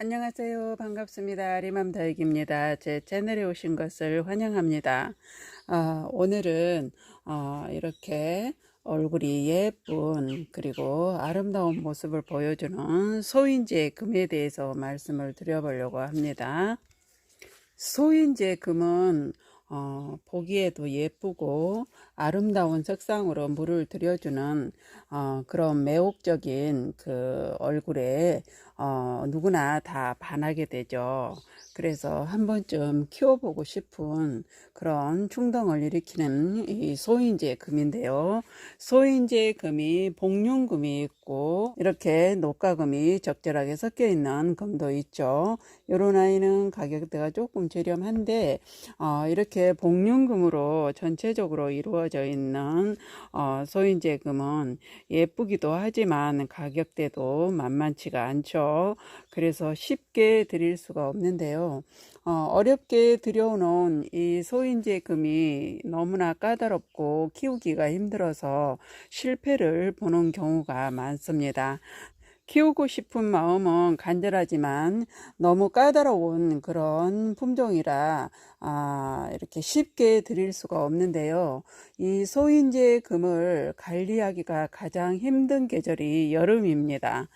안녕하세요. 반갑습니다. 리맘다육입니다. 제 채널에 오신 것을 환영합니다. 어, 오늘은 어, 이렇게 얼굴이 예쁜 그리고 아름다운 모습을 보여주는 소인지의 금에 대해서 말씀을 드려보려고 합니다. 소인지의 금은 어, 보기에도 예쁘고 아름다운 색상으로 물을 들여주는 어, 그런 매혹적인 그 얼굴에 어, 누구나 다 반하게 되죠. 그래서 한 번쯤 키워보고 싶은 그런 충동을 일으키는 이 소인재 금인데요. 소인재 금이 복륜금이 있고 이렇게 녹가금이 적절하게 섞여 있는 금도 있죠. 요런 아이는 가격대가 조금 저렴한데 어, 이렇게 복륜금으로 전체적으로 이루어져 있는 어, 소인재 금은 예쁘기도 하지만 가격대도 만만치가 않죠. 그래서 쉽게 드릴 수가 없는데요. 어, 렵게 들여오는 이 소인재 금이 너무나 까다롭고 키우기가 힘들어서 실패를 보는 경우가 많습니다. 키우고 싶은 마음은 간절하지만 너무 까다로운 그런 품종이라 아, 이렇게 쉽게 드릴 수가 없는데요. 이 소인재 금을 관리하기가 가장 힘든 계절이 여름입니다.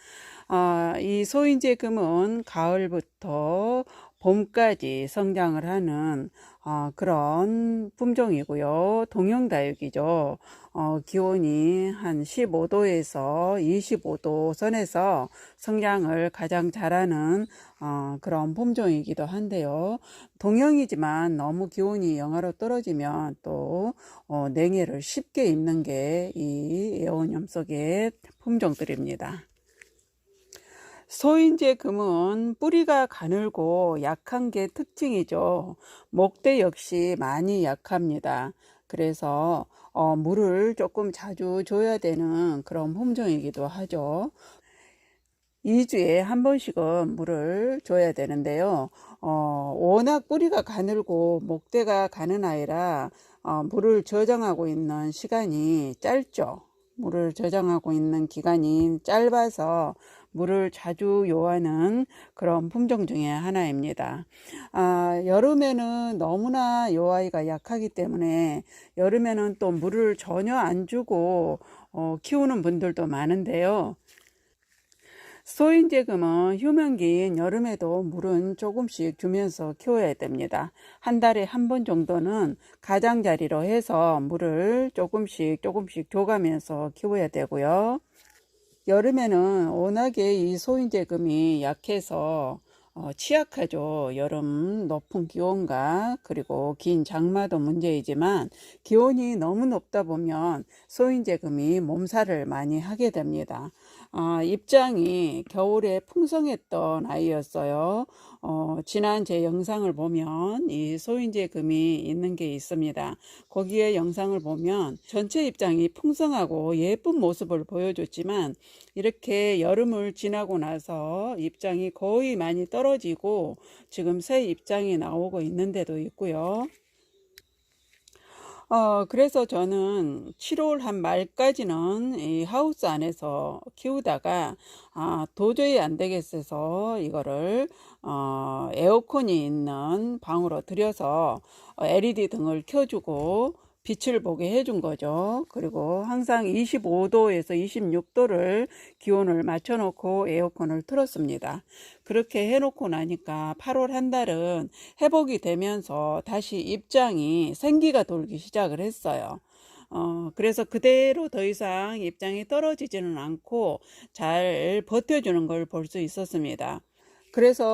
아, 이 소인재 금은 가을부터 봄까지 성장을 하는 어, 그런 품종이고요. 동형다육이죠. 어, 기온이 한 15도에서 25도 선에서 성장을 가장 잘하는 어, 그런 품종이기도 한데요. 동형이지만 너무 기온이 영하로 떨어지면 또 어, 냉해를 쉽게 입는 게이 에오늄 속의 품종들입니다. 소인재 금은 뿌리가 가늘고 약한 게 특징이죠. 목대 역시 많이 약합니다. 그래서 어, 물을 조금 자주 줘야 되는 그런 품종이기도 하죠. 2주에 한 번씩은 물을 줘야 되는데요. 어, 워낙 뿌리가 가늘고 목대가 가는 아이라 어, 물을 저장하고 있는 시간이 짧죠. 물을 저장하고 있는 기간이 짧아서 물을 자주 요하는 그런 품종 중에 하나입니다. 아, 여름에는 너무나 요 아이가 약하기 때문에 여름에는 또 물을 전혀 안 주고 어, 키우는 분들도 많은데요. 소인재금은 휴면기인 여름에도 물은 조금씩 주면서 키워야 됩니다. 한 달에 한 번 정도는 가장자리로 해서 물을 조금씩 조금씩 줘가면서 키워야 되고요. 여름에는 워낙에 이 소인재금이 약해서 어, 취약하죠. 여름 높은 기온과 그리고 긴 장마도 문제이지만 기온이 너무 높다 보면 소인재금이 몸살을 많이 하게 됩니다. 아, 입장이 겨울에 풍성했던 아이였어요. 어, 지난 제 영상을 보면 이 소인재 금이 있는 게 있습니다. 거기에 영상을 보면 전체 입장이 풍성하고 예쁜 모습을 보여줬지만 이렇게 여름을 지나고 나서 입장이 거의 많이 떨어지고 지금 새 입장이 나오고 있는 데도 있고요. 어, 그래서 저는 7월 한 말까지는 이 하우스 안에서 키우다가 아, 도저히 안 되겠어서 이거를 어, 에어컨이 있는 방으로 들여서 LED 등을 켜주고 빛을 보게 해준 거죠. 그리고 항상 25도에서 26도를 기온을 맞춰놓고 에어컨을 틀었습니다. 그렇게 해놓고 나니까 8월 한 달은 회복이 되면서 다시 입장이 생기가 돌기 시작을 했어요. 어, 그래서 그대로 더 이상 입장이 떨어지지는 않고 잘 버텨주는 걸 볼 수 있었습니다. 그래서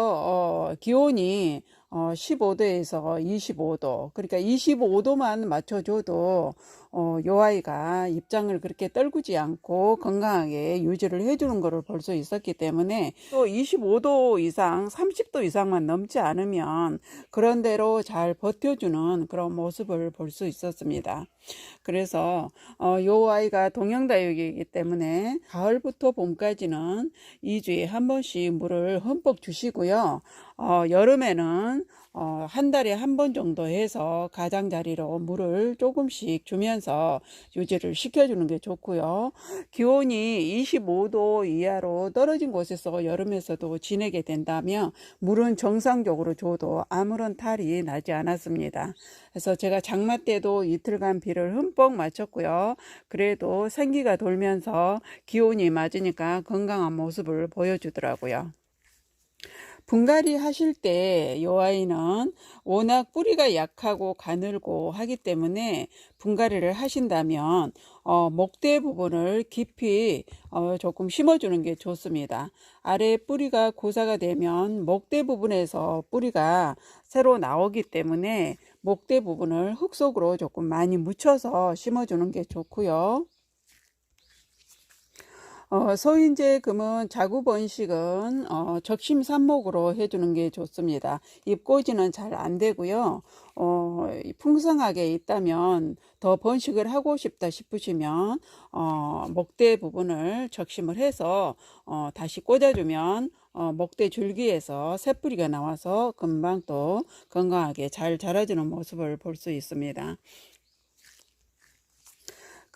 어, 기온이 어, 15도에서 25도. 그러니까 25도만 맞춰줘도 어, 요 아이가 입장을 그렇게 떨구지 않고 건강하게 유지를 해주는 것을 볼 수 있었기 때문에 또 25도 이상, 30도 이상만 넘지 않으면 그런 대로 잘 버텨주는 그런 모습을 볼 수 있었습니다. 그래서 어, 요 아이가 동형다육이기 때문에 가을부터 봄까지는 2주에 한 번씩 물을 흠뻑 주시고요. 어, 여름에는 어, 한 달에 한 번 정도 해서 가장자리로 물을 조금씩 주면서 유지를 시켜주는 게 좋고요. 기온이 25도 이하로 떨어진 곳에서 여름에서도 지내게 된다면 물은 정상적으로 줘도 아무런 탈이 나지 않았습니다. 그래서 제가 장마 때도 이틀간 비를 흠뻑 맞췄고요. 그래도 생기가 돌면서 기온이 맞으니까 건강한 모습을 보여주더라고요. 분갈이 하실 때이 아이는 워낙 뿌리가 약하고 가늘고 하기 때문에 분갈이를 하신다면 어, 목대 부분을 깊이 어, 조금 심어주는 게 좋습니다. 아래 뿌리가 고사가 되면 목대 부분에서 뿌리가 새로 나오기 때문에 목대 부분을 흙 속으로 조금 많이 묻혀서 심어주는 게 좋고요. 어, 소인제 금은 자구 번식은 어, 적심 삽목으로 해주는 게 좋습니다. 잎꽂이는 잘 안 되고요. 어, 풍성하게 있다면 더 번식을 하고 싶다 싶으시면 어, 목대 부분을 적심을 해서 어, 다시 꽂아주면 어, 목대 줄기에서 새뿌리가 나와서 금방 또 건강하게 잘 자라주는 모습을 볼 수 있습니다.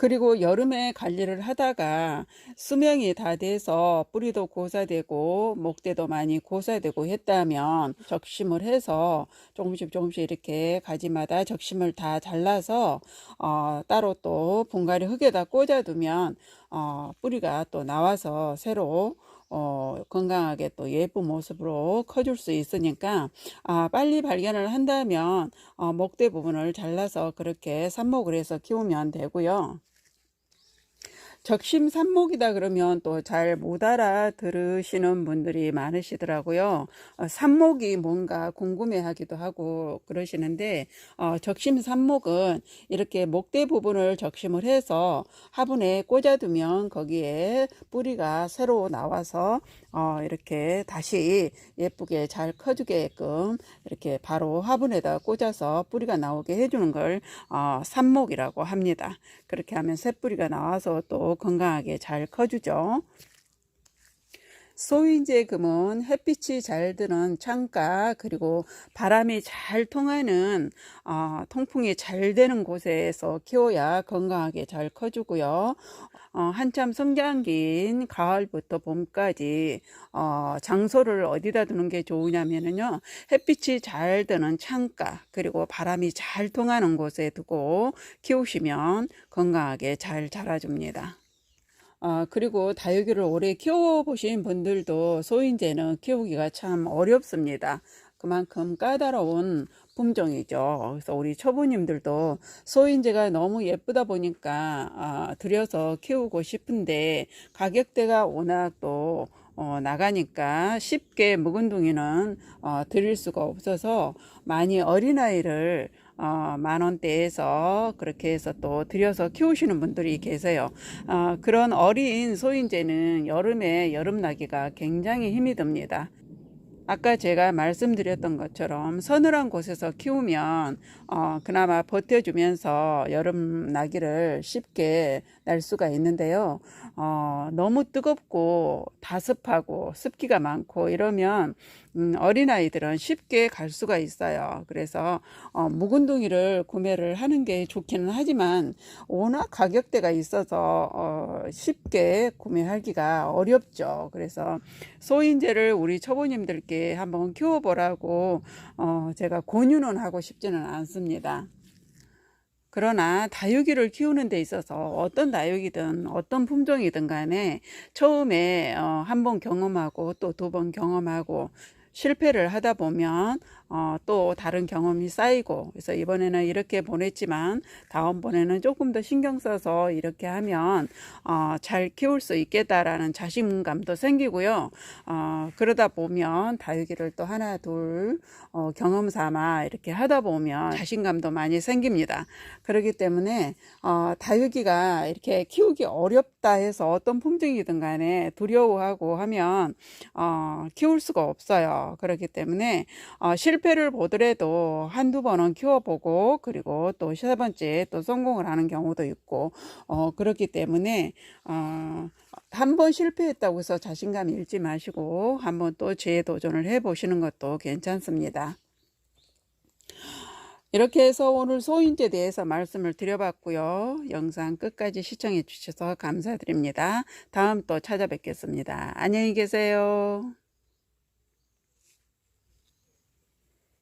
그리고 여름에 관리를 하다가 수명이 다 돼서 뿌리도 고사되고 목대도 많이 고사되고 했다면 적심을 해서 조금씩 조금씩 이렇게 가지마다 적심을 다 잘라서 어, 따로 또 분갈이 흙에다 꽂아두면 어, 뿌리가 또 나와서 새로 어, 건강하게 또 예쁜 모습으로 커줄 수 있으니까 아, 빨리 발견을 한다면 어, 목대 부분을 잘라서 그렇게 삽목을 해서 키우면 되고요. 적심 삽목이다 그러면 또 잘 못 알아들으시는 분들이 많으시더라고요. 어, 삽목이 뭔가 궁금해 하기도 하고 그러시는데, 어, 적심 삽목은 이렇게 목대 부분을 적심을 해서 화분에 꽂아두면 거기에 뿌리가 새로 나와서 어, 이렇게 다시 예쁘게 잘 커주게끔 이렇게 바로 화분에다 꽂아서 뿌리가 나오게 해주는 걸 어, 삽목이라고 합니다. 그렇게 하면 새뿌리가 나와서 또 건강하게 잘 커주죠. 소인제 금은 햇빛이 잘 드는 창가 그리고 바람이 잘 통하는 어, 통풍이 잘 되는 곳에서 키워야 건강하게 잘 커주고요. 어, 한참 성장기인 가을부터 봄까지 어, 장소를 어디다 두는 게 좋으냐면요 햇빛이 잘 드는 창가 그리고 바람이 잘 통하는 곳에 두고 키우시면 건강하게 잘 자라줍니다. 어, 그리고 다육이를 오래 키워보신 분들도 소인제는 키우기가 참 어렵습니다. 그만큼 까다로운 품종이죠. 그래서 우리 초보님들도 소인제가 너무 예쁘다 보니까 아, 들여서 키우고 싶은데 가격대가 워낙 또 어, 나가니까 쉽게 묵은둥이는 어, 드릴 수가 없어서 많이 어린아이를 어, 만 원대에서 그렇게 해서 또 들여서 키우시는 분들이 계세요. 어, 그런 어린 소인제는 여름에 여름나기가 굉장히 힘이 듭니다. 아까 제가 말씀드렸던 것처럼 서늘한 곳에서 키우면 어, 그나마 버텨주면서 여름 나기를 쉽게 날 수가 있는데요. 어, 너무 뜨겁고 다습하고 습기가 많고 이러면 음, 어린아이들은 쉽게 갈 수가 있어요. 그래서 어, 묵은둥이를 구매를 하는 게 좋기는 하지만 워낙 가격대가 있어서 어, 쉽게 구매하기가 어렵죠. 그래서 소인제를 우리 초보님들께 한번 키워보라고 어, 제가 권유는 하고 싶지는 않습니다. 그러나 다육이를 키우는 데 있어서 어떤 다육이든 어떤 품종이든 간에 처음에 어, 한 번 경험하고 또 두 번 경험하고 실패를 하다 보면 어, 또 다른 경험이 쌓이고 그래서 이번에는 이렇게 보냈지만 다음번에는 조금 더 신경 써서 이렇게 하면 어, 잘 키울 수 있겠다라는 자신감도 생기고요. 어, 그러다 보면 다육이를 또 하나 둘 어, 경험 삼아 이렇게 하다 보면 자신감도 많이 생깁니다. 그렇기 때문에 어, 다육이가 이렇게 키우기 어렵다 해서 어떤 품종이든 간에 두려워하고 하면 어, 키울 수가 없어요. 그렇기 때문에 어, 실 실패를 보더라도 한두 번은 키워보고 그리고 또 세 번째 또 성공을 하는 경우도 있고 어, 그렇기 때문에 어, 한번 실패했다고 해서 자신감 잃지 마시고 한번 또 재도전을 해보시는 것도 괜찮습니다. 이렇게 해서 오늘 소인제에 대해서 말씀을 드려봤고요. 영상 끝까지 시청해 주셔서 감사드립니다. 다음 또 찾아뵙겠습니다. 안녕히 계세요.